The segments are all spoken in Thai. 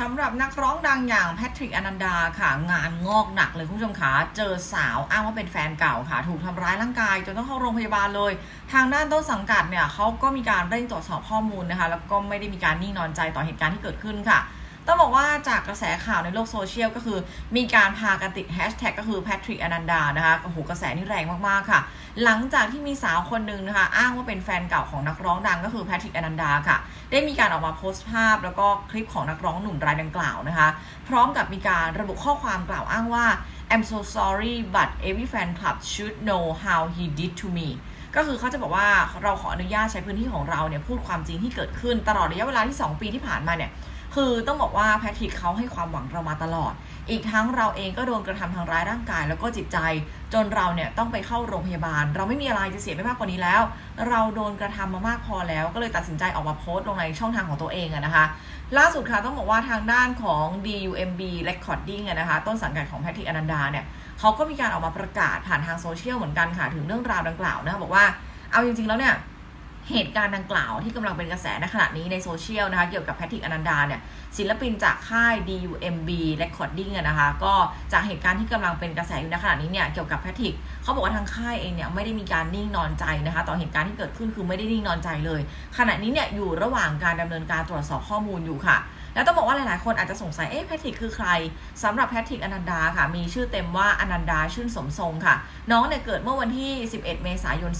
สำหรับนักร้องดังอย่างแพทริกอนันดาค่ะ งานงอกหนักเลยคุณผู้ชมขาเจอสาวอ้างว่าเป็นแฟนเก่าค่ะ ถูกทำร้ายร่างกายจนต้องเข้าโรงพยาบาลเลย ทางด้านต้นสังกัดเนี่ยเขาก็มีการเร่งตรวจสอบข้อมูลนะคะ แล้วก็ไม่ได้มีการนิ่งนอนใจต่อเหตุการณ์ที่เกิดขึ้นค่ะ ต้องบอกว่าจากกระแสข่าวในโลกโซเชียลก็คือ มีการพากันติดแฮชแท็กก็คือแพทริกอนันดานะคะโอ้โหกระแสนี่แรงมากๆค่ะ หลังจากที่มีสาวคนหนึ่งนะคะ อ้างว่าเป็นแฟนเก่าของนักร้องดังก็คือแพทริกอนันดาค่ะ ได้มีการออกมาโพสต์ภาพ แล้วก็คลิปของนักร้องหนุ่มรายดังกล่าวนะคะ พร้อมกับมีการระบุข้อความกล่าวอ้างว่า I'm so sorry but every fan club should know how he did to me ก็คือเขาจะบอกว่าเราขออนุญาตใช้พื้นที่ของเราเนี่ยพูดความจริงที่เกิดขึ้นตลอดระยะเวลาที่ 2 ปีที่ผ่านมาเนี่ย คือต้องบอกว่าแพทริกเขาให้ความหวังเรามาตลอด อีกทั้งเราเองก็โดนกระทำทางร้ายร่างกาย แล้วก็จิตใจ จนเราเนี่ยต้องไปเข้าโรงพยาบาล เราไม่มีอะไรจะเสียไปมากกว่านี้แล้ว เราโดนกระทำมามากพอแล้ว ก็เลยตัดสินใจออกมาโพสต์ลงในช่องทางของตัวเองอะนะคะ ล่าสุดค่ะต้องบอกว่าทางด้านของ DUMB Recording อะนะคะต้นสังกัดของแพทริกอนันดาเนี่ยเขาก็มีการออกมาประกาศผ่านทางโซเชียลเหมือนกันค่ะถึงเรื่องราวดังกล่าวนะคะบอกว่าเอาจริงๆแล้วเนี่ย เหตุการณ์ดังกล่าวที่กำลังเป็นกระแสในขณะนี้ในโซเชียลนะคะ เกี่ยวกับแพทริกอนันดาเนี่ยศิลปินจากค่าย DUMB Recording อะนะคะ ก็จากเหตุการณ์ที่กำลังเป็นกระแสอยู่ในขณะนี้เนี่ยเกี่ยวกับแพทริกเขาบอกว่าทางค่ายเองเนี่ยไม่ได้มีการนิ่งนอนใจนะคะ ต่อเหตุการณ์ที่เกิดขึ้นคือไม่ได้นิ่งนอนใจเลย ขณะนี้เนี่ยอยู่ระหว่างการดำเนินการตรวจสอบข้อมูลอยู่ค่ะ แล้วต้องบอกว่าหลายๆ คนอาจจะสงสัย เอ๊ะแพทริกคือใครสำหรับแพทริกอนันดาค่ะ มีชื่อเต็มว่าอนันดาชื่นสมทรงค่ะ น้องเนี่ยเกิดเมื่อวันที่ 11 เมษายน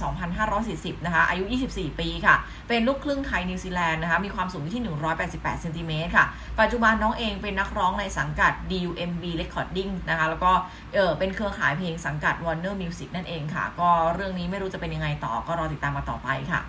2540 นะคะ อายุ 24 ปีค่ะ เป็นลูกครึ่งไทยนิวซีแลนด์นะคะ มีความสูงอยู่ที่ 188เซนติเมตรค่ะ ปัจจุบันน้องเองเป็นนักร้องในสังกัด DUMB Recording นะคะ แล้วก็ เออเป็นเครือข่ายเพลงสังกัด Warner Music นั่นเองค่ะ ก็เรื่องนี้ไม่รู้จะเป็นยังไงต่อ ก็รอติดตามมาต่อไปค่ะ